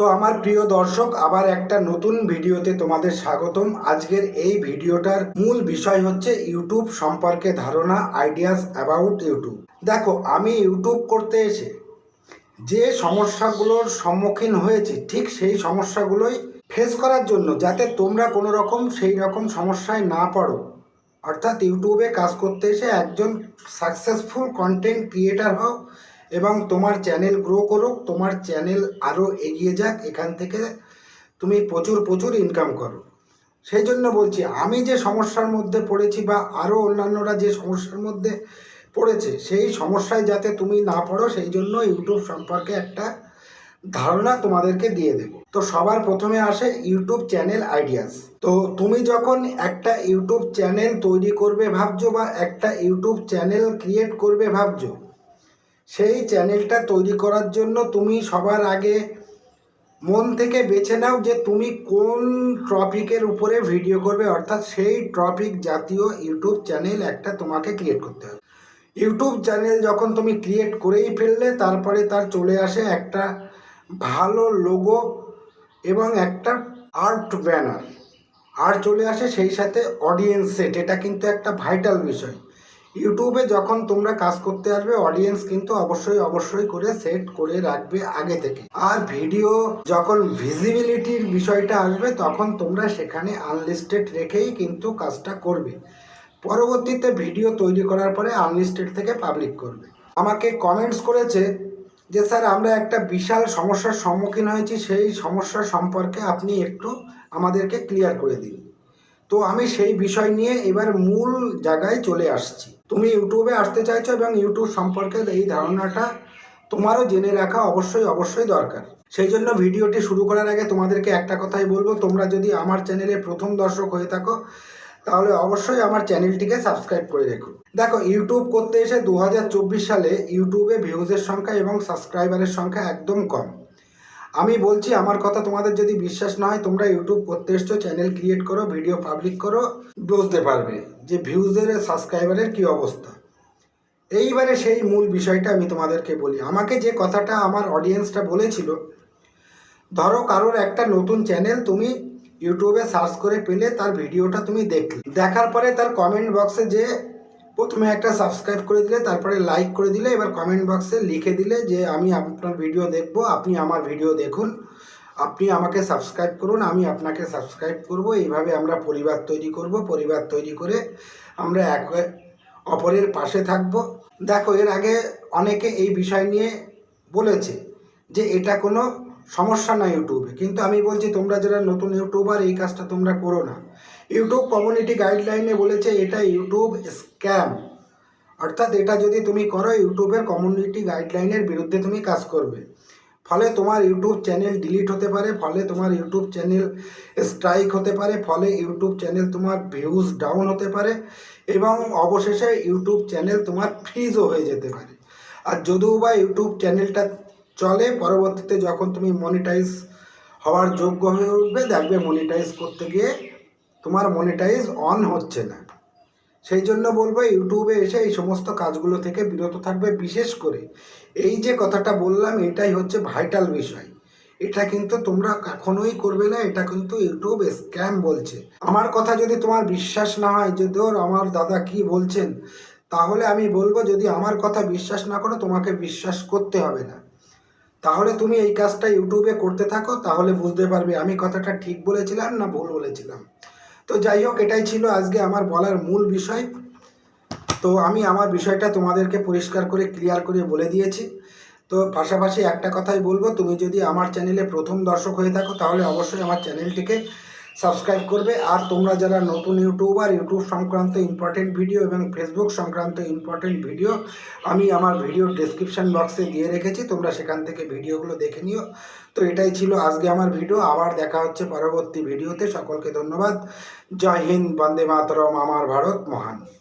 তো আমার প্রিয় দর্শক, আবার একটা নতুন ভিডিওতে তোমাদের স্বাগতম। আজকের এই ভিডিওটার মূল বিষয় হচ্ছে ইউটিউব সম্পর্কে ধারণা আইডিয়াস অ্যাবাউট ইউটিউব। দেখো, আমি ইউটিউব করতে এসে যে সমস্যাগুলোর সম্মুখীন হয়েছি, ঠিক সেই সমস্যাগুলোই ফেস করার জন্য, যাতে তোমরা কোনো রকম সেই রকম সমস্যায় না পড়ো। অর্থাৎ ইউটিউবে কাজ করতে এসে একজন সাকসেসফুল কন্টেন্ট ক্রিয়েটার হও এবং তোমার চ্যানেল গ্রো করুক, তোমার চ্যানেল আরও এগিয়ে যাক, এখান থেকে তুমি প্রচুর প্রচুর ইনকাম করো। সেই জন্য বলছি, আমি যে সমস্যার মধ্যে পড়েছি বা আরও অন্যান্যরা যে সমস্যার মধ্যে পড়েছে, সেই সমস্যায় যাতে তুমি না পড়ো, সেই জন্য ইউটিউব সম্পর্কে একটা ধারণা তোমাদেরকে দিয়ে দেব। তো সবার প্রথমে আসে ইউটিউব চ্যানেল আইডিয়াস তো তুমি যখন একটা ইউটিউব চ্যানেল তৈরি করবে ভাবছ বা একটা ইউটিউব চ্যানেল ক্রিয়েট করবে ভাবছ সেই চ্যানেলটা তৈরি করার জন্য তুমি সবার আগে মন থেকে বেছে নাও যে তুমি কোন টপিকের উপরে ভিডিও করবে। অর্থাৎ সেই টপিক জাতীয় ইউটিউব চ্যানেল একটা তোমাকে ক্রিয়েট করতে হবে। ইউটিউব চ্যানেল যখন তুমি ক্রিয়েট করেই ফেললে, তারপরে তার চলে আসে একটা ভালো লোগো এবং একটা আর্ট ব্যানার আর চলে আসে সেই সাথে অডিয়েন্স সেট এটা কিন্তু একটা ভাইটাল বিষয়। ইউটিউবে যখন তোমরা কাজ করতে আসবে অডিয়েন্স কিন্তু অবশ্যই অবশ্যই করে সেট করে রাখবে আগে থেকে। আর ভিডিও যখন ভিজিবিলিটির বিষয়টা আসবে, তখন তোমরা সেখানে আনলিস্টেড রেখেই কিন্তু কাজটা করবে। পরবর্তীতে ভিডিও তৈরি করার পরে আনলিস্টেড থেকে পাবলিক করবে। আমাকে কমেন্টস করেছে যে, স্যার, আমরা একটা বিশাল সমস্যার সম্মুখীন হয়েছি, সেই সমস্যা সম্পর্কে আপনি একটু আমাদেরকে ক্লিয়ার করে দিন। তো আমি সেই বিষয় নিয়ে এবার মূল জায়গায় চলে আসছি। তুমি ইউটিউবে আসতে চাইছো এবং ইউটিউব সম্পর্কে এই ধারণাটা তোমারও জেনে রাখা অবশ্যই অবশ্যই দরকার। সেই জন্য ভিডিওটি শুরু করার আগে তোমাদেরকে একটা কথাই বলব, তোমরা যদি আমার চ্যানেলে প্রথম দর্শক হয়ে থাকো, তাহলে অবশ্যই আমার চ্যানেলটিকে সাবস্ক্রাইব করে রেখো। দেখো, ইউটিউব করতে এসে দু হাজার চব্বিশ সালে ইউটিউবে ভিউজের সংখ্যা এবং সাবস্ক্রাইবারের সংখ্যা একদম কম। আমি বলছি, আমার কথা তোমাদের যদি বিশ্বাস না হয়, তোমরা ইউটিউব করতে এসছো চ্যানেল ক্রিয়েট করো ভিডিও পাবলিক করো, বুঝতে পারবে যে ভিউজের সাবস্ক্রাইবারের কি অবস্থা। এইবারে সেই মূল বিষয়টা আমি তোমাদেরকে বলি। আমাকে যে কথাটা আমার অডিয়েন্সটা বলেছিল, ধরো কারোর একটা নতুন চ্যানেল তুমি ইউটিউবে সার্চ করে পেলে, তার ভিডিওটা তুমি দেখলে। দেখার পরে তার কমেন্ট বক্সে যে প্রথমে একটা সাবস্ক্রাইব করে দিলে, তারপরে লাইক করে দিলে, এবার কমেন্ট বক্সে লিখে দিলে যে আমি আপনার ভিডিও দেখব, আপনি আমার ভিডিও দেখুন, আপনি আমাকে সাবস্ক্রাইব করুন, আমি আপনাকে সাবস্ক্রাইব করব। এইভাবে আমরা পরিবার তৈরি করব, পরিবার তৈরি করে আমরা এক অপরের পাশে থাকব। দেখো, এর আগে অনেকে এই বিষয় নিয়ে বলেছে যে এটা কোনো সমস্যা না ইউটিউবে কিন্তু আমি বলছি, তোমরা যারা নতুন ইউটিউবার এই কাজটা তোমরা করো না। ইউটিউব কমিউনিটি গাইডলাইনে বলেছে এটা ইউটিউব স্ক্যাম অর্থাৎ এটা যদি তুমি করো, ইউটিউবের কমিউনিটি গাইডলাইনের বিরুদ্ধে তুমি কাজ করবে। ফলে তোমার ইউটিউব চ্যানেল ডিলিট হতে পারে, ফলে তোমার ইউটিউব চ্যানেল স্ট্রাইক হতে পারে, ফলে ইউটিউব চ্যানেল তোমার ভিউজ ডাউন হতে পারে এবং অবশেষে ইউটিউব চ্যানেল তোমার ফ্রিজও হয়ে যেতে পারে। আর যদিও বা ইউটিউব চ্যানেলটা চলে, পরবর্তীতে যখন তুমি মনিটাইজ হওয়ার যোগ্য হয়ে উঠবে, দেখবে মনিটাইজ করতে গিয়ে তোমার মনিটাইজ অন হচ্ছে না। সেই জন্য বলব ইউটিউবে এসে এই সমস্ত কাজগুলো থেকে বিরত থাকবে। বিশেষ করে এই যে কথাটা বললাম, এটাই হচ্ছে ভাইটাল বিষয়। এটা কিন্তু তোমরা কখনোই করবে না, এটা কিন্তু ইউটিউব স্ক্যাম বলছে। আমার কথা যদি তোমার বিশ্বাস না হয়, যে ধর আমার দাদা কি বলছেন, তাহলে আমি বলব, যদি আমার কথা বিশ্বাস না করো, তোমাকে বিশ্বাস করতে হবে না। তাহলে তুমি এই কাজটা ইউটিউবে করতে থাকো, তাহলে বুঝতে পারবে আমি কথাটা ঠিক বলেছিলাম না ভুল বলেছিলাম। তো যাই হোক, এটাই ছিল আজকে আমার বলার মূল বিষয়। তো আমি আমার বিষয়টা তোমাদেরকে পরিষ্কার করে ক্লিয়ার করে বলে দিয়েছি। তো পাশাপাশি একটা কথাই বলব, তুমি যদি আমার চ্যানেলে প্রথম দর্শক হয়ে থাকো, তাহলে অবশ্যই আমার চ্যানেলটিকে সাবস্ক্রাইব করবে। আর তোমরা যারা নতুন ইউটিউবার, ইউটিউব সংক্রান্ত ইম্পর্টেন্ট ভিডিও এবং ফেসবুক সংক্রান্ত ইম্পর্টেন্ট ভিডিও আমি আমার ভিডিও ডেসক্রিপশন বক্সে দিয়ে রেখেছি। তোমরা সেখান থেকে ভিডিওগুলো দেখে নিও। তো এটাই ছিল আজকে আমার ভিডিও আবার দেখা হচ্ছে পরবর্তী ভিডিওতে সকলকে ধন্যবাদ। জয় হিন্দ, বন্দে মাতরম, আমার ভারত মহান।